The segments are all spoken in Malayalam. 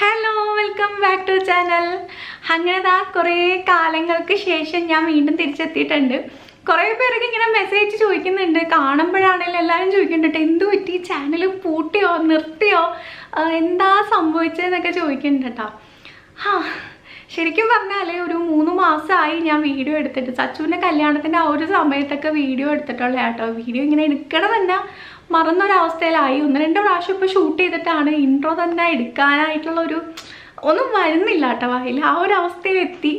Hello welcome back to channel അങ്ങനെ ദാ കുറേ കാലങ്ങൾക്ക് ശേഷം ഞാൻ വീണ്ടും തിരിച്ചെത്തിയിട്ടുണ്ട്. കുറേ പേരൊക്കെ ഇങ്ങനെ മെസ്സേജ് ചോദിക്കുന്നുണ്ട്. കാണുമ്പോഴാണെങ്കിലും എല്ലാവരും ചോദിക്കുന്നുണ്ട് എന്ത് പറ്റി? ചാനൽ പൂട്ടിയോ? നിർത്തിയോ? എന്താ സംഭവിച്ചതെന്നൊക്കെ ചോദിക്കുന്നുണ്ട് കേട്ടോ ആ ശരിക്കും പറഞ്ഞാൽ ഒരു മൂന്ന് മാസമായി ഞാൻ വീഡിയോ എടുത്തിട്ട്. സച്ചുവിന്റെ കല്യാണത്തിന്റെ ആ ഒരു സമയത്തൊക്കെ വീഡിയോ എടുത്തിട്ടുള്ള കേട്ടോ വീഡിയോ ഇങ്ങനെ എടുക്കണം മറന്നൊരവസ്ഥയിലായി. ഒന്ന് രണ്ട് പ്രാവശ്യം ഇപ്പോൾ ഷൂട്ട് ചെയ്തിട്ടാണ് ഇൻട്രോ തന്നെ എടുക്കാനായിട്ടുള്ള ഒരു ഒന്നും വരുന്നില്ല കേട്ടോ വായിൽ. ആ ഒരു അവസ്ഥയിലെത്തി.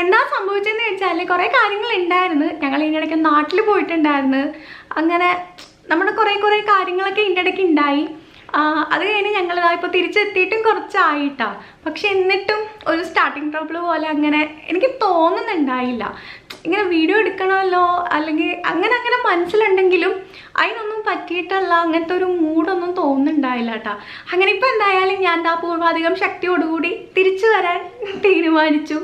എന്താ സംഭവിച്ചതെന്ന് വെച്ചാൽ കുറേ കാര്യങ്ങൾ ഉണ്ടായിരുന്നു ഞങ്ങൾ ഇതിന്റെ ഇടയ്ക്ക് നാട്ടിൽ പോയിട്ടുണ്ടായിരുന്നു. അങ്ങനെ നമ്മുടെ കുറേ കുറേ കാര്യങ്ങളൊക്കെ ഇതിന്റെ ഇടയ്ക്ക് ഉണ്ടായി അത് കഴിഞ്ഞ് ഞങ്ങൾ ഇപ്പോൾ തിരിച്ചെത്തിയിട്ടും കുറച്ചായിട്ടാ. പക്ഷെ എന്നിട്ടും ഒരു സ്റ്റാർട്ടിങ് ട്രബിൾ പോലെ അങ്ങനെ എനിക്ക് തോന്നുന്നുണ്ടായില്ല. ഇങ്ങനെ വീഡിയോ എടുക്കണമല്ലോ? അല്ലെങ്കിൽ അങ്ങനെ അങ്ങനെ മനസ്സിലുണ്ടെങ്കിലും അതിനൊന്നും പറ്റിയിട്ടല്ല. അങ്ങനത്തെ ഒരു മൂഡൊന്നും തോന്നുന്നുണ്ടായില്ല കേട്ടോ അങ്ങനെ ഇപ്പോൾ എന്തായാലും ഞാൻ ആ പൂർവാധികം ശക്തിയോടുകൂടി തിരിച്ചു വരാൻ തീരുമാനിച്ചു.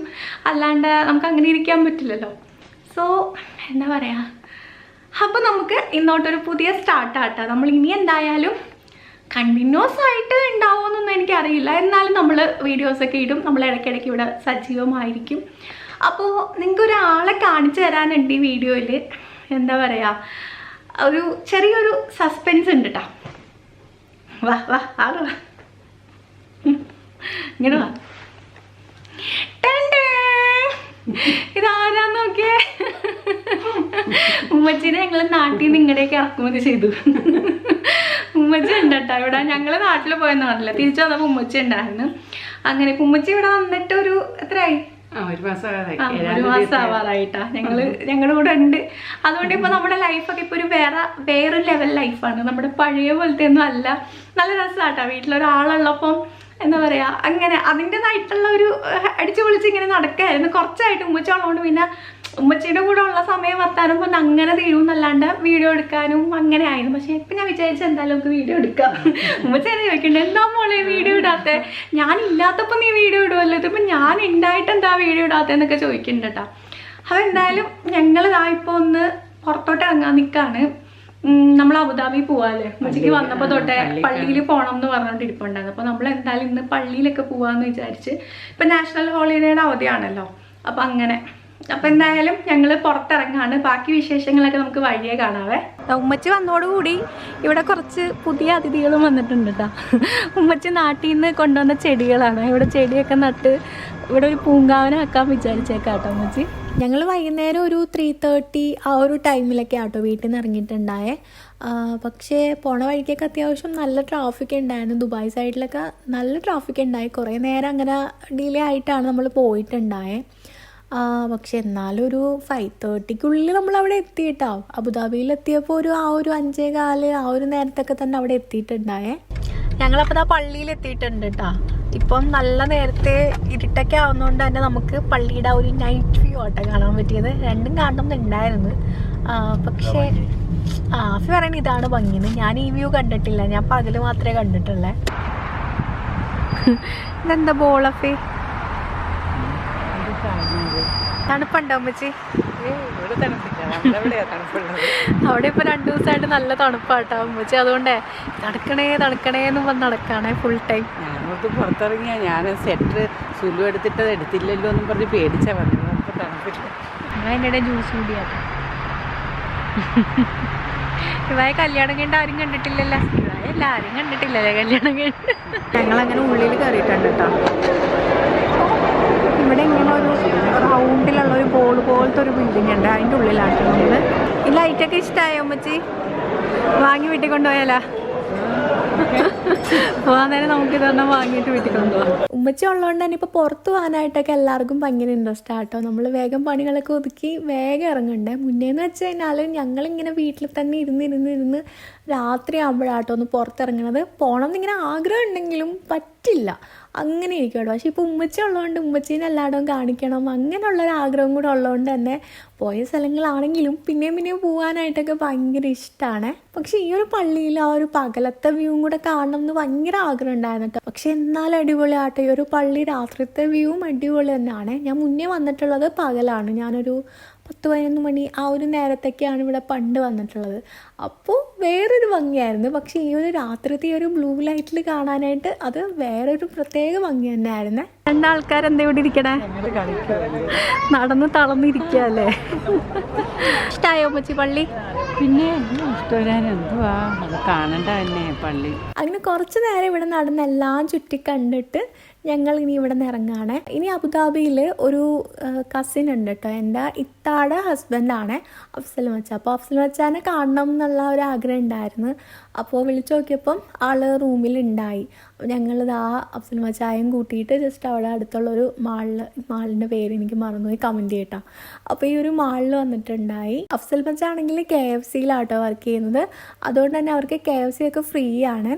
അല്ലാണ്ട് നമുക്ക് അങ്ങനെ ഇരിക്കാൻ പറ്റില്ലല്ലോ. സോ എന്താ പറയുക അപ്പോൾ നമുക്ക് ഇന്നോട്ടൊരു പുതിയ സ്റ്റാർട്ടാട്ടോ നമ്മൾ ഇനി എന്തായാലും കണ്ടിന്യൂസ് ആയിട്ട് ഉണ്ടാവുമെന്നൊന്നും എനിക്കറിയില്ല. എന്നാലും നമ്മൾ വീഡിയോസൊക്കെ ഇടും. നമ്മൾ ഇടയ്ക്കിടയ്ക്ക് ഇവിടെ സജീവമായിരിക്കും. അപ്പോൾ നിങ്ങൾക്ക് ഒരാളെ കാണിച്ചു തരാനുണ്ട് ഈ വീഡിയോയിൽ എന്താ പറയുക ഒരു ചെറിയൊരു സസ്പെൻസ് ഉണ്ട് കേട്ടോ വാ വാ ആൾ വാ. ഇങ്ങനെ വാ. ഇതാരാന്ന് നോക്കിയേ? ഉമ്മച്ചിനെ ഞങ്ങൾ നാട്ടിൽ ഇങ്ങടേക്ക് ഇറക്കുമതി ചെയ്തു. ഉമ്മച്ചി ഉണ്ട് കേട്ടോ ഇവിടെ. ഞങ്ങൾ നാട്ടിൽ പോയെന്ന് പറഞ്ഞില്ല. തിരിച്ചു വന്നപ്പോൾ ഉമ്മച്ചി ഉണ്ടായിരുന്നു. അങ്ങനെ ഉമ്മച്ചി ഇവിടെ വന്നിട്ട് ഒരു എത്രയായി? ഒരു മാസം ആവാറായിട്ടാ. ഞങ്ങൾ ഞങ്ങളുടെ കൂടെ ഉണ്ട്. അതുകൊണ്ട് ഇപ്പൊ നമ്മുടെ ലൈഫൊക്കെ ഇപ്പൊ ഒരു വേറെ വേറെ ലെവൽ ലൈഫാണ് നമ്മുടെ പഴയ പോലത്തെ ഒന്നും അല്ല. നല്ല രസമാട്ടാ വീട്ടിലൊരാളുള്ളപ്പം എന്താ പറയാ അങ്ങനെ അതിന്റെതായിട്ടുള്ള ഒരു അടിച്ചു പൊളിച്ച് ഇങ്ങനെ നടക്കായിരുന്നു. കുറച്ചായിട്ട് ഉമ്മച്ചോളം കൊണ്ട് പിന്നെ ഉമ്മച്ചിയുടെ കൂടെ ഉള്ള സമയം വർത്താനം കൊണ്ട് അങ്ങനെ തീരും എന്നല്ലാണ്ട് വീഡിയോ എടുക്കാനും അങ്ങനെ ആയിരുന്നു. പക്ഷെ ഇപ്പൊ ഞാൻ വിചാരിച്ച എന്തായാലും നമുക്ക് വീഡിയോ എടുക്കാം. ഉമ്മച്ചി എന്നെ ചോദിക്കണ്ടേ എന്താ മോളെ വീഡിയോ ഇടാത്തെ? ഞാൻ ഇല്ലാത്തപ്പോൾ നീ വീഡിയോ ഇടുമല്ലോ ഇതിപ്പോ ഞാൻ ഉണ്ടായിട്ട് എന്താ വീഡിയോ ഇടാത്തെന്നൊക്കെ ചോദിക്കുന്നുണ്ട് കേട്ടോ അപ്പോൾ എന്തായാലും ഞങ്ങൾ ഇതാ ഇപ്പോൾ ഒന്ന് പുറത്തോട്ട് ഇറങ്ങാൻ നിൽക്കാണ് നമ്മൾ അബുദാബി പോവാല്ലേ? ഉച്ചയ്ക്ക് വന്നപ്പോൾ തൊട്ടേ പള്ളിയിൽ പോകണം എന്ന് പറഞ്ഞിട്ട് ഇരിപ്പുണ്ടായിരുന്നു അപ്പോൾ നമ്മൾ എന്തായാലും ഇന്ന് പള്ളിയിലൊക്കെ പോവാന്ന് വിചാരിച്ച് ഇപ്പം നാഷണൽ ഹോളിഡേയുടെ അവധിയാണല്ലോ. അപ്പം അങ്ങനെ അപ്പം എന്തായാലും ഞങ്ങൾ പുറത്തിറങ്ങാണ്. ബാക്കി വിശേഷങ്ങളൊക്കെ നമുക്ക് വഴിയെ കാണാവേ. ഉമ്മച്ചി വന്നോടുകൂടി ഇവിടെ കുറച്ച് പുതിയ അതിഥികളും വന്നിട്ടുണ്ട് കേട്ടോ ഉമ്മച്ചി നാട്ടിൽ നിന്ന് കൊണ്ടുവന്ന ചെടികളാണ്. ഇവിടെ ചെടിയൊക്കെ നട്ട് ഇവിടെ ഒരു പൂങ്കാവനാക്കാൻ വിചാരിച്ചേക്കാട്ടോ ഉമ്മച്ചി. ഞങ്ങൾ വൈകുന്നേരം ഒരു ത്രീ തേർട്ടി ആ ഒരു ടൈമിലൊക്കെ ആട്ടോ വീട്ടിൽ നിന്ന് ഇറങ്ങിയിട്ടുണ്ടായേ പക്ഷേ പോണ വഴിക്കൊക്കെ അത്യാവശ്യം നല്ല ട്രാഫിക് ഉണ്ടായിരുന്നു. ദുബായ് സൈഡിലൊക്കെ നല്ല ട്രാഫിക് ഉണ്ടായി. കുറേ നേരം അങ്ങനെ ഡിലേ ആയിട്ടാണ് നമ്മൾ പോയിട്ടുണ്ടായേ. പക്ഷെ എന്നാലും ഒരു ഫൈവ് തേർട്ടിക്കുള്ളിൽ നമ്മൾ അവിടെ എത്തിയിട്ടാവും അബുദാബിയിൽ എത്തിയപ്പോൾ ഒരു ആ ഒരു അഞ്ചേ കാൽ ആ ഒരു നേരത്തൊക്കെ തന്നെ അവിടെ എത്തിയിട്ടുണ്ടായേ? ഞങ്ങളപ്പോൾ ആ പള്ളിയിൽ എത്തിയിട്ടുണ്ട് കേട്ടോ ഇപ്പം നല്ല നേരത്തെ ഇരുട്ടൊക്കെ ആവുന്നതുകൊണ്ട് തന്നെ നമുക്ക് പള്ളിയുടെ ആ ഒരു നൈറ്റ് വ്യൂ ആട്ടെ കാണാൻ പറ്റിയത്. രണ്ടും കാണണമെന്നുണ്ടായിരുന്നു പക്ഷേ ആ ആഫി പറയണ ഇതാണ് ഭംഗിന്ന് ഞാൻ ഈ വ്യൂ കണ്ടിട്ടില്ല. ഞാൻ പകൽ മാത്രമേ കണ്ടിട്ടുള്ളേ. ഇതെന്താ ബോളഫി. തണുപ്പുണ്ടോ അമ്മച്ചി? തണുപ്പില്ല. നമ്മളെവിടെയാ തണുപ്പുള്ളത്? അവിടെ ഇപ്പൊ രണ്ടു ദിവസമായിട്ട് നല്ല തണുപ്പാട്ടോ അമ്മച്ചി. അതുകൊണ്ടേ തണുക്കണേ തണുക്കണേ എന്ന് പറഞ്ഞ് നടക്കാണേ ഫുൾ ടൈം ഞാനോട്ട് പുറത്തിറങ്ങിയ. ഞാൻ സെറ്റ് സുലു എടുത്തിട്ട് അത് എടുത്തില്ലല്ലോ എന്നും പറഞ്ഞ് പേടിച്ചാ വന്നത്. തണുപ്പില്ല. ഞാൻ എന്റെ ജ്യൂസ് കൂടിയാട്ടോ. ഇവായ കല്യാണം കണ്ട ആരും കണ്ടിട്ടില്ലല്ലോ. ഇവായ ആരും കണ്ടിട്ടില്ലല്ലേ കല്യാണം കണ്ട് ഞങ്ങൾ അങ്ങനെ ഉള്ളിൽ കയറിയിട്ടുണ്ട് കേട്ടോ ഇവിടെ ഇങ്ങനെ ഒരു റൗണ്ടിലുള്ള ഒരു ബോൾ പോലത്തെ ഒരു ബിൽഡിംഗ് ഉണ്ട് അതിന്റെ ഉള്ളിലാട്ടോ നമ്മൾ ഈ ലൈറ്റൊക്കെ ഇഷ്ടമായോ അമ്മച്ചി? വാങ്ങി വീട്ടിൽ കൊണ്ടുപോയാലാ? പോകാൻ നേരം നമുക്ക് ഇതൊരെണ്ണം വാങ്ങിയിട്ട് വീട്ടിൽ കൊണ്ടുപോകാം ഉമ്മച്ചി ഉള്ളതുകൊണ്ട് തന്നെ ഇപ്പോൾ പുറത്ത് പോകാനായിട്ടൊക്കെ എല്ലാവർക്കും ഭയങ്കര ഇൻട്രസ്റ്റ് ആട്ടോ. നമ്മൾ വേഗം പണികളൊക്കെ ഒതുക്കി വേഗം ഇറങ്ങണ്ടേ. മുന്നേന്ന് വെച്ച് കഴിഞ്ഞാൽ ഞങ്ങളിങ്ങനെ വീട്ടിൽ തന്നെ ഇരുന്ന് ഇരുന്ന് ഇരുന്ന് രാത്രി ആകുമ്പോഴാട്ടോ ഒന്ന് പുറത്തിറങ്ങണത്. പോകണം എന്നിങ്ങനെ ആഗ്രഹം ഉണ്ടെങ്കിലും പറ്റില്ല. അങ്ങനെ ഇരിക്കുവാണ്. പക്ഷേ ഇപ്പോൾ ഉമ്മച്ച ഉള്ളതുകൊണ്ട് ഉമ്മച്ചീനെ എല്ലായിടവും കാണിക്കണം അങ്ങനെയുള്ളൊരാഗ്രഹം കൂടെ ഉള്ളതുകൊണ്ട് തന്നെ പോയ സ്ഥലങ്ങളാണെങ്കിലും പിന്നെയും പിന്നെയും പോകാനായിട്ടൊക്കെ ഭയങ്കര ഇഷ്ടമാണ് പക്ഷേ ഈ ഒരു പള്ളിയിൽ ആ ഒരു പകലത്തെ വ്യൂവും കൂടെ കാണണം എന്ന് ഭയങ്കര ആഗ്രഹം ഉണ്ടായിരുന്നു കേട്ടോ. പക്ഷെ എന്നാലും അടിപൊളിയാട്ടോ ഈ ഒരു പള്ളി. രാത്രിത്തെ വ്യൂവും അടിപൊളി തന്നെയാണ്. ഞാൻ മുന്നേ വന്നിട്ടുള്ളത് പകലാണ്. ഞാനൊരു പത്ത് പതിനൊന്ന് മണി ആ ഒരു നേരത്തൊക്കെയാണ് ഇവിടെ പണ്ട് വന്നിട്ടുള്ളത്. അപ്പോൾ വേറൊരു ഭംഗിയായിരുന്നു. പക്ഷേ ഈ ഒരു രാത്രിത്തെ ഈ ഒരു ബ്ലൂ ലൈറ്റിൽ കാണാനായിട്ട് അത് വേറൊരു പ്രത്യേക ഭംഗി തന്നെയായിരുന്നു. രണ്ടാൾക്കാരെന്താ ഇവിടെ ഇരിക്കണേ? നടന്ന് തളർന്നിരിക്കുക അല്ലേ? ഇഷ്ടമായോ മച്ചി പള്ളി? പിന്നെ എന്തുവാ? കാണണ്ട തന്നെ പള്ളി. അങ്ങനെ കുറച്ച് നേരം ഇവിടെ നടന്ന് എല്ലാം ചുറ്റി കണ്ടിട്ട് ഞങ്ങൾ ഇനി ഇവിടെ നിന്ന് ഇറങ്ങാണ്. ഇനി അബുദാബിയിൽ ഒരു കസിൻ ഉണ്ട് കേട്ടോ. എന്റെ ഇത്താടെ ഹസ്ബൻഡാണ് അഫ്സൽ മച്ച. അപ്പോൾ അഫ്സൽ മച്ചാനെ കാണണം എന്നുള്ള ഒരു ആഗ്രഹം ഉണ്ടായിരുന്നു. അപ്പോൾ വിളിച്ചു നോക്കിയപ്പം ആൾ റൂമിൽ ഉണ്ടായി. അപ്പോൾ ഞങ്ങളിത് ആ അഫ്സൽ മച്ചായും കൂട്ടിയിട്ട് ജസ്റ്റ് അവിടെ അടുത്തുള്ള ഒരു മാളിൽ മാളിന്റെ പേര് എനിക്ക് മറന്നുപോയി കമന്റ് ചെയ്യട്ടോ. അപ്പോൾ ഈ ഒരു മാളിൽ വന്നിട്ടുണ്ടായി. അഫ്സൽ മച്ച ആണെങ്കിൽ കെ എഫ് സിയിലാട്ടോ വർക്ക് ചെയ്യുന്നത്. അതുകൊണ്ട് തന്നെ അവർക്ക് കെ എഫ് സി ഒക്കെ ഫ്രീ ആണ്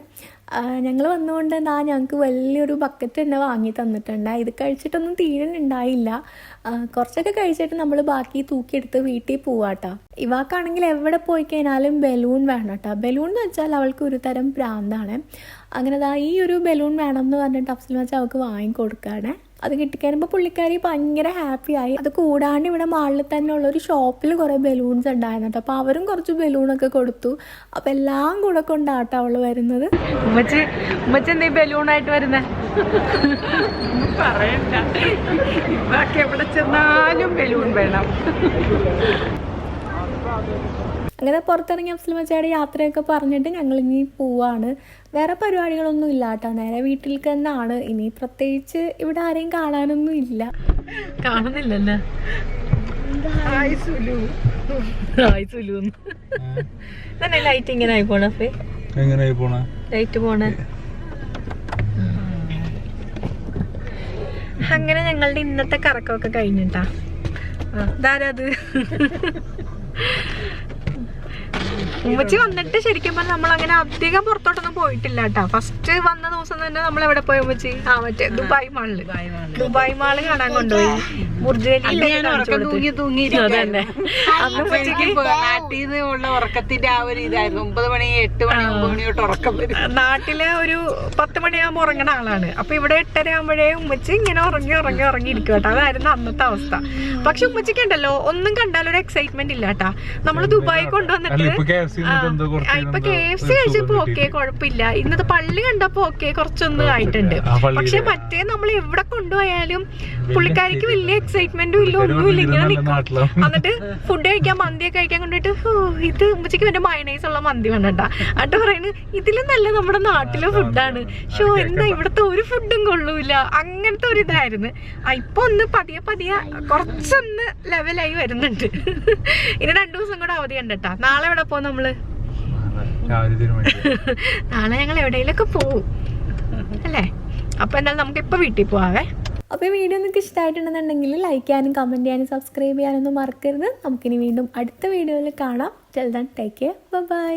ഞങ്ങൾ വന്നുകൊണ്ട് എന്നാൽ ഞങ്ങൾക്ക് വലിയൊരു ബക്കറ്റ് തന്നെ വാങ്ങി തന്നിട്ടുണ്ട്. ഇത് കഴിച്ചിട്ടൊന്നും തീരണുണ്ടായില്ല കുറച്ചൊക്കെ കഴിച്ചിട്ട് നമ്മൾ ബാക്കി തൂക്കിയെടുത്ത് വീട്ടിൽ പോവാട്ടോ. ഇവാക്കാണെങ്കിൽ എവിടെ പോയി കഴിഞ്ഞാലും ബലൂൺ വേണം കേട്ടോ ബലൂൺ എന്ന് വെച്ചാൽ അവൾക്ക് ഒരു തരം ഭ്രാന്താണ്. അങ്ങനെ ഈ ഒരു ബലൂൺ വേണം എന്ന് പറഞ്ഞിട്ട് അഫ്സൽ വെച്ചാൽ അവൾക്ക് വാങ്ങിക്കൊടുക്കുകയാണ്. അത് കിട്ടിക്കഴിയുമ്പോൾ പുള്ളിക്കാരി ഭയങ്കര ഹാപ്പി ആയി. അത് കൂടാണ്ട് ഇവിടെ മാളിൽ തന്നെ ഉള്ള ഒരു ഷോപ്പിൽ കുറേ ബലൂൺസ് ഉണ്ടായിരുന്നു കേട്ടോ അപ്പോൾ അവരും കുറച്ച് ബലൂണൊക്കെ കൊടുത്തു. അപ്പോൾ എല്ലാം കൂടെ കൊണ്ടാട്ടോ അവൾ വരുന്നത്. ബലൂണായിട്ട് വരുന്നേ? എവിടെ ചെന്നാലും ബലൂൺ വേണം. അങ്ങനെ പുറത്തിറങ്ങി അഫ്സൽ മച്ചയുടെ യാത്രയൊക്കെ പറഞ്ഞിട്ട് ഞങ്ങൾ ഇനി പോവാണ്. വേറെ പരിപാടികളൊന്നും ഇല്ല കേട്ടോ. നേരെ വീട്ടിൽ തന്നെയാണ് ഇനി പ്രത്യേകിച്ച് ഇവിടെ ആരെയും കാണാനൊന്നും ഇല്ല. കാണുന്നില്ലല്ലോ? ലൈറ്റ് ഇങ്ങനെ ആയി പോണ എങ്ങനെ ആയി പോണേ? ലൈറ്റ് പോണേ. അങ്ങനെ ഞങ്ങളുടെ ഇന്നത്തെ കറക്കമൊക്കെ കഴിഞ്ഞിട്ടാ. ഇതാരത് ഉമ്മച്ചി വന്നിട്ട് ശരിക്കും പറഞ്ഞാൽ നമ്മൾ അങ്ങനെ അധികം പുറത്തോട്ടൊന്നും പോയിട്ടില്ല കേട്ടോ ഫസ്റ്റ് വന്ന ദിവസം തന്നെ നമ്മൾ എവിടെ പോയി ഉമ്മച്ചി? ആ മറ്റേ ദുബായ് മാളിൽ ദുബായ് മാൾ കാണാൻ കൊണ്ടുപോയി. ബുർജ് തൂങ്ങി നാട്ടിൽ ഉള്ള ഉറക്കത്തിന്റെ ആ ഒരു ഇതായിരുന്നു. ഒമ്പത് മണി എട്ട് മണി ഒമ്പത് മണി തൊട്ട് ഉറക്കം വരും. നാട്ടിൽ ഒരു പത്ത് മണിയാകുമ്പോ ഉറങ്ങുന്ന ആളാണ്. അപ്പൊ ഇവിടെ എട്ടര ആകുമ്പോഴേ ഉമ്മച്ചി ഇങ്ങനെ ഉറങ്ങി ഉറങ്ങി ഉറങ്ങി ഇരിക്കും കേട്ടോ. അതായിരുന്നു അന്നത്തെ അവസ്ഥ. പക്ഷെ ഉമ്മച്ചിക്ക് ഉണ്ടല്ലോ ഒന്നും കണ്ടാലൊരു എക്സൈറ്റ്മെന്റ് ഇല്ല കേട്ടാ നമ്മൾ ദുബായി കൊണ്ടുവന്നിട്ട് ഇപ്പൊ കെ എഫ് സി ആ, ഇപ്പൊ കെ എഫ് സി കഴിച്ചപ്പോ ഓക്കെ കുഴപ്പമില്ല ഇന്നത്തെ പള്ളി കണ്ടപ്പോ ഓക്കെ കുറച്ചൊന്ന് ആയിട്ടുണ്ട്. പക്ഷെ മറ്റേ നമ്മൾ എവിടെ കൊണ്ടുപോയാലും പുള്ളിക്കാരിക്ക് വലിയ എക്സൈറ്റ്മെന്റും ഇല്ല ഒന്നുമില്ല. ഇങ്ങനെ നിൽക്കും എന്നിട്ട് ഫുഡ് കഴിക്കാൻ മന്തിയൊക്കെ കഴിക്കാൻ കൊണ്ടിട്ട് "ഹോ, ഇത് ഉച്ചയ്ക്ക് മറ്റേ മയണൈസ് ഉള്ള മന്തി വേണ്ടട്ടാ എന്നിട്ട് പറയുന്നത് ഇതിലും നല്ല നമ്മുടെ നാട്ടിലെ ഫുഡാണ് ഷോ എന്താ ഇവിടുത്തെ ഒരു ഫുഡും കൊള്ളൂല. അങ്ങനത്തെ ഒരു ഇതായിരുന്നു. ഇപ്പൊ ഒന്ന് പതിയെ പതിയെ കുറച്ചൊന്ന് ലെവലായി വരുന്നുണ്ട്. ഇനി രണ്ടു ദിവസം കൂടെ അവധി കണ്ടട്ടാ നാളെ എവിടെ പോകും നമ്മൾ നാളെ ഞങ്ങൾ എവിടെയെങ്കിലൊക്കെ പോവും. അല്ലേ? അപ്പൊ എന്തായാലും നമുക്ക് ഇപ്പൊ വീട്ടിൽ പോവാവേ. അപ്പോൾ ഈ വീഡിയോ നിങ്ങൾക്ക് ഇഷ്ടമായിട്ടുണ്ടെന്നുണ്ടെങ്കിൽ ലൈക്ക് ചെയ്യാനും കമന്റ് ചെയ്യാനും സബ്സ്ക്രൈബ് ചെയ്യാനൊന്നും മറക്കരുത്. നമുക്കിനി വീണ്ടും അടുത്ത വീഡിയോയിൽ കാണാം. ചെൽ ദൻ ടേക്ക് കെയർ ബൈ